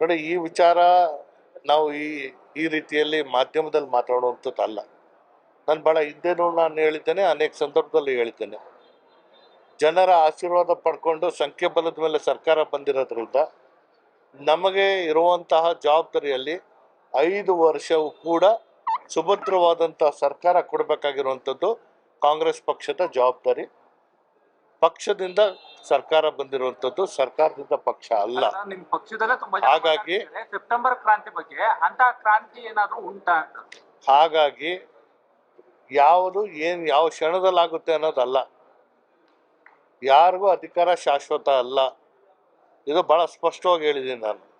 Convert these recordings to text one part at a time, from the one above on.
ನೋಡಿ, ಈ ವಿಚಾರ ನಾವು ಈ ಈ ರೀತಿಯಲ್ಲಿ ಮಾಧ್ಯಮದಲ್ಲಿ ಮಾತಾಡುವಂಥದ್ದಲ್ಲ ನಾನು ಭಾಳ ಹಿಂದೆನೂ ನಾನು ಹೇಳಿದ್ದೇನೆ, ಅನೇಕ ಸಂದರ್ಭದಲ್ಲಿ ಹೇಳಿದ್ದೇನೆ. ಜನರ ಆಶೀರ್ವಾದ ಪಡ್ಕೊಂಡು ಸಂಖ್ಯಾಬಲದ ಮೇಲೆ ಸರ್ಕಾರ ಬಂದಿರೋದ್ರಿಂದ ನಮಗೆ ಇರುವಂತಹ ಜವಾಬ್ದಾರಿಯಲ್ಲಿ ಐದು ವರ್ಷವೂ ಕೂಡ ಸುಭದ್ರವಾದಂತಹ ಸರ್ಕಾರ ಕೊಡಬೇಕಾಗಿರುವಂಥದ್ದು ಕಾಂಗ್ರೆಸ್ ಪಕ್ಷದ ಜವಾಬ್ದಾರಿ. ಪಕ್ಷದಿಂದ ಸರ್ಕಾರ ಬಂದಿರುವಂತದ್ದು ಸರ್ಕಾರದಿಂದ ಪಕ್ಷ ಅಲ್ಲ. ನಿಮ್ ಪಕ್ಷದಲ್ಲೇ ತುಂಬಾ ಜನ ಹಾಗಾಗಿ- ಮಾತಾಡ್ತಿದ್ದಾರೆ. ಸೆಪ್ಟೆಂಬರ್ ಕ್ರಾಂತಿ ಬಗ್ಗೆ ಅಂತ ಕ್ರಾಂತಿ ಏನಾದ್ರು ಉಂಟಾ ಅಂತ? ಹಾಗಾಗಿ ಯಾವುದು ಏನು ಯಾವ ಕ್ಷಣದಲ್ಲಾಗುತ್ತೆ ಅನ್ನೋದಲ್ಲ. ಯಾರಿಗೂ ಅಧಿಕಾರ ಶಾಶ್ವತ ಅಲ್ಲ. ಇದು ಭಾಳ ಸ್ಪಷ್ಟವಾಗಿ ಹೇಳಿದ್ದೀನಿ ನಾನು.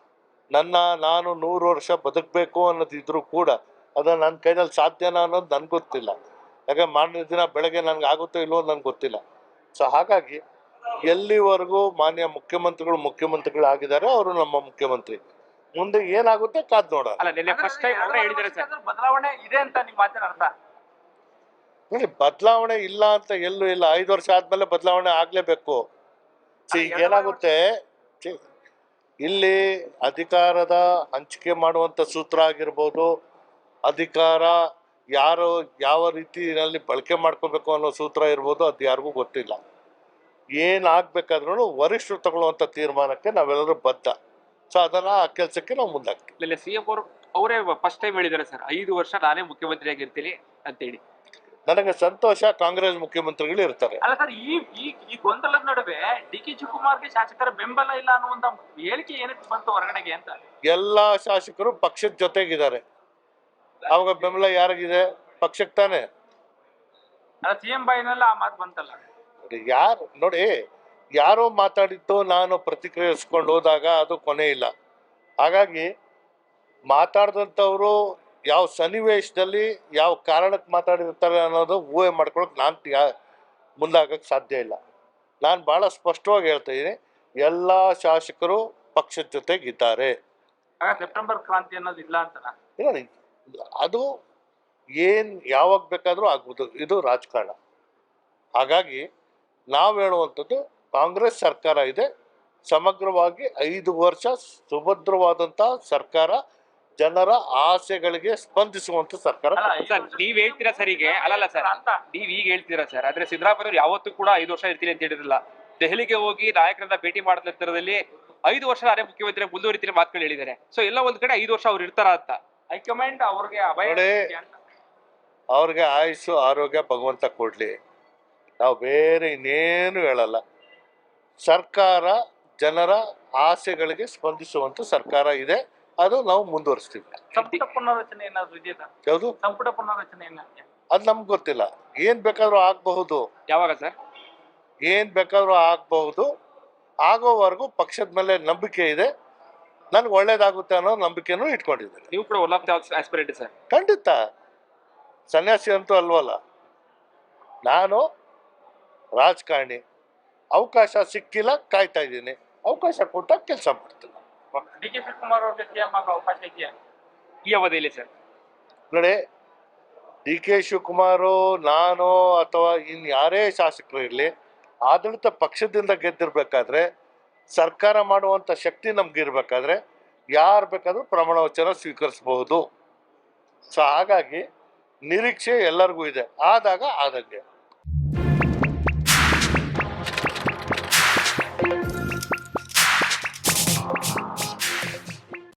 ನನ್ನ ನಾನು ನೂರು ವರ್ಷ ಬದುಕಬೇಕು ಅನ್ನೋದಿದ್ರು ಕೂಡ ಅದು ನನ್ನ ಕೈನಲ್ಲಿ ಸಾಧ್ಯನಾ ಅನ್ನೋದು ನನ್ಗೆ ಗೊತ್ತಿಲ್ಲ. ಯಾಕೆ ಮಾಡಿದ ದಿನ ಬೆಳಗ್ಗೆ ನನಗೆ ಆಗುತ್ತೋ ಇಲ್ವೋ ನನಗೆ ಗೊತ್ತಿಲ್ಲ. ಸೊ ಹಾಗಾಗಿ ಎಲ್ಲಿವರೆಗೂ ಮಾನ್ಯ ಮುಖ್ಯಮಂತ್ರಿಗಳು ಮುಖ್ಯಮಂತ್ರಿಗಳು ಆಗಿದ್ದಾರೆ ಅವರು ನಮ್ಮ ಮುಖ್ಯಮಂತ್ರಿ. ಮುಂದೆ ಏನಾಗುತ್ತೆ ಕಾದ್ ನೋಡೋಣ. ಅಲ್ಲ ನಿನ್ನೆ ಫಸ್ಟ್ ಟೈಮ್ ಅವರೇ ಹೇಳಿದ್ದಾರೆ ಸರ್. ಬದಲಾವಣೆ ಇದೆ ಅಂತ ನಿಮ್ಮ ಮಾತಿನ ಅರ್ಥ? ನೋಡಿ ಬದಲಾವಣೆ ಇಲ್ಲ ಅಂತ ಎಲ್ಲೂ ಇಲ್ಲ. ಐದು ವರ್ಷ ಆದ್ಮೇಲೆ ಬದಲಾವಣೆ ಆಗ್ಲೇಬೇಕು. ಏನಾಗುತ್ತೆ? ಇಲ್ಲಿ ಅಧಿಕಾರದ ಹಂಚಿಕೆ ಮಾಡುವಂತ ಸೂತ್ರ ಆಗಿರ್ಬೋದು ಅಧಿಕಾರ ಯಾರು ಯಾವ ರೀತಿಯಲ್ಲಿ ಬಳಕೆ ಮಾಡ್ಕೋಬೇಕು ಅನ್ನೋ ಸೂತ್ರ ಇರ್ಬೋದು ಅದು ಯಾರಿಗೂ ಗೊತ್ತಿಲ್ಲ. ಏನಾಗ್ಬೇಕಾದ್ರೂ ವರಿಷ್ಠರು ತಗೊಳ್ಳುವಂಥ ತೀರ್ಮಾನಕ್ಕೆ ನಾವೆಲ್ಲರೂ ಬದ್ಧ. ಸೊ ಅದನ್ನ ಆ ಕೆಲಸಕ್ಕೆ ನಾವು ಮುಂದಾಗ್ತೀವಿ. ಸಿ ಸಿಎಂ ಅವರು ಅವರೇ ಫಸ್ಟ್ ಟೈಮ್ ಹೇಳಿದ್ದಾರೆ ಸರ್. ಐದು ವರ್ಷ ನಾನೇ ಮುಖ್ಯಮಂತ್ರಿ ಆಗಿರ್ತೀನಿ ಅಂತೇಳಿ. ನನಗೆ ಸಂತೋಷ ಕಾಂಗ್ರೆಸ್ ಮುಖ್ಯಮಂತ್ರಿಗಳು ಇರ್ತಾರೆ. ಅಲ್ಲ ಸರ್ ಈ ಈ ಈ ಗೊಂದಲದ ನಡುವೆ ಡಿ ಕೆ ಶಿವಕುಮಾರ್ಗೆ ಶಾಸಕರ ಬೆಂಬಲ ಇಲ್ಲ ಅನ್ನುವಂತ ಹೇಳಿಕೆ ಏನಕ್ಕೆ ಬಂತು ಹೊರಗಡೆಗೆ ಅಂತ? ಎಲ್ಲಾ ಶಾಸಕರು ಪಕ್ಷದ ಜೊತೆಗಿದ್ದಾರೆ. ಅವಾಗ ಬೆಂಬಲ ಯಾರಿಗಿದೆ? ಪಕ್ಷಕ್ಕೆ ತಾನೆ. ಅಲ್ಲ ಸಿಎಂ ಬಾಯಿನಲ್ಲಿ ಆ ಮಾತು ಬಂತಲ್ಲ. ಯಾರು ನೋಡಿ ಯಾರೋ ಮಾತಾಡಿದ್ದು ನಾನು ಪ್ರತಿಕ್ರಿಯಿಸ್ಕೊಂಡು ಹೋದಾಗ ಅದು ಕೊನೆ ಇಲ್ಲ. ಹಾಗಾಗಿ ಮಾತಾಡಿದಂಥವರು ಯಾವ ಸನ್ನಿವೇಶದಲ್ಲಿ ಯಾವ ಕಾರಣಕ್ಕೆ ಮಾತಾಡಿರ್ತಾರೆ ಅನ್ನೋದು ಊಹೆ ಮಾಡ್ಕೊಳಕ್ಕೆ ನಾನು ಯಾ ಮುಂದಾಗಕ್ಕೆ ಸಾಧ್ಯ ಇಲ್ಲ. ನಾನು ಭಾಳ ಸ್ಪಷ್ಟವಾಗಿ ಹೇಳ್ತಾ ಇದ್ದೀನಿ ಎಲ್ಲ ಶಾಸಕರು ಪಕ್ಷದ ಜೊತೆಗಿದ್ದಾರೆ. ಸೆಪ್ಟೆಂಬರ್ ಕ್ರಾಂತಿ ಅನ್ನೋದು ಇಲ್ಲ ನೋಡಿ ಅದು ಏನು ಯಾವಾಗ ಬೇಕಾದರೂ ಆಗ್ಬೋದು ಇದು ರಾಜಕಾರಣ. ಹಾಗಾಗಿ ನಾವು ಹೇಳುವಂಥದ್ದು ಕಾಂಗ್ರೆಸ್ ಸರ್ಕಾರ ಇದೆ. ಸಮಗ್ರವಾಗಿ ಐದು ವರ್ಷ ಸುಭದ್ರವಾದಂತಹ ಸರ್ಕಾರ ಜನರ ಆಸೆಗಳಿಗೆ ಸ್ಪಂದಿಸುವಂತ ಸರ್ಕಾರ. ಸರ್ ನೀವ್ ಹೇಳ್ತೀರಾ ಸರಿಗೆ ಅಲ್ಲಲ್ಲ ಸರ್ ಅಂತ ನೀವ್ ಈಗ ಹೇಳ್ತೀರಾ ಸರ್? ಆದ್ರೆ ಸಿದ್ದರಾಮಯ್ಯ ಅವರು ಯಾವತ್ತೂ ಕೂಡ ಐದು ವರ್ಷ ಇರ್ತೀನಿ ಅಂತ ಹೇಳಿರಲಿಲ್ಲ ದೆಹಲಿಗೆ ಹೋಗಿ ನಾಯಕರನ್ನ ಭೇಟಿ ಮಾಡಿದ ನಂತರದಲ್ಲಿ ಐದು ವರ್ಷ ಅರೆ ಮುಖ್ಯಮಂತ್ರಿ ಮುಂದುವರಿತೀನಿ ಮಾತುಗಳು ಹೇಳಿದ್ದಾರೆ. ಸೊ ಎಲ್ಲ ಒಂದ್ ಕಡೆ ಐದು ವರ್ಷ ಅವ್ರು ಇರ್ತಾರ ಅಂತ? ಹೈಕಮಾಂಡ್ ಅವ್ರಿಗೆ. ಅವ್ರಿಗೆ ಆಯುಸ್ಸು ಆರೋಗ್ಯ ಭಗವಂತ ಕೊಡ್ಲಿ. ನಾವು ಬೇರೆ ಇನ್ನೇನು ಹೇಳಲ್ಲ. ಸರ್ಕಾರ ಜನರ ಆಸೆಗಳಿಗೆ ಸ್ಪಂದಿಸುವಂತ ಸರ್ಕಾರ ಇದೆ. ಅದು ನಾವು ಮುಂದುವರಿಸ್ತೀವಿ. ಸಂಪುಟ ಪುನರ್ರಚನೆ ಏನಾದ್ರು ಇದೆಯಾ ಯಾವುದು? ಸಂಪುಟ ಪುನರ್ರಚನೆ ಅದು ನಮ್ಗೆ ಗೊತ್ತಿಲ್ಲ. ಏನ್ ಬೇಕಾದ್ರೂ ಆಗಬಹುದು. ಯಾವಾಗ ಸರ್? ಏನ್ ಬೇಕಾದ್ರೂ ಆಗಬಹುದು. ಆಗೋವರೆಗೂ ಪಕ್ಷದ ಮೇಲೆ ನಂಬಿಕೆ ಇದೆ. ನನ್ಗೆ ಒಳ್ಳೇದಾಗುತ್ತೆ ಅನ್ನೋ ನಂಬಿಕೆನೂ ಇಟ್ಕೊಂಡಿದ್ದೀನಿ. ನೀವು ಕೂಡ one of the aspirant sir. ಖಂಡಿತ. ಸನ್ಯಾಸಿ ಅಂತೂ ಅಲ್ವಲ್ಲ. ನಾನು ರಾಜಕಾರಣಿ ಅವಕಾಶ ಸಿಕ್ಕಿಲ್ಲ ಕಾಯ್ತಾ ಇದ್ದೀನಿ. ಅವಕಾಶ ಕೊಟ್ಟಾಗ ಕೆಲಸ ಮಾಡ್ತೀನಿ. ಡಿ ಕೆ ಅವ್ರಿಗೆ ಸಿಎಂ ಆಗೋ ಅವಕಾಶ ಇದೆಯಾ? ಈ ಅವಧಿಯಲ್ಲಿ ಸರ್. ನೋಡಿ ಡಿ ಕೆ ಶಿವಕುಮಾರು ನಾನು ಅಥವಾ ಇನ್ ಯಾರೇ ಶಾಸಕರು ಇರಲಿ ಆಡಳಿತ ಪಕ್ಷದಿಂದ ಗೆದ್ದಿರ್ಬೇಕಾದ್ರೆ ಸರ್ಕಾರ ಮಾಡುವಂಥ ಶಕ್ತಿ ನಮ್ಗೆ ಇರಬೇಕಾದ್ರೆ ಯಾರು ಬೇಕಾದರೂ ಪ್ರಮಾಣ ವಚನ ಸ್ವೀಕರಿಸಬಹುದು. ಸೊ ಹಾಗಾಗಿ ನಿರೀಕ್ಷೆ ಎಲ್ಲರಿಗೂ ಇದೆ. ಆದಾಗ ಆದಂಗೆ.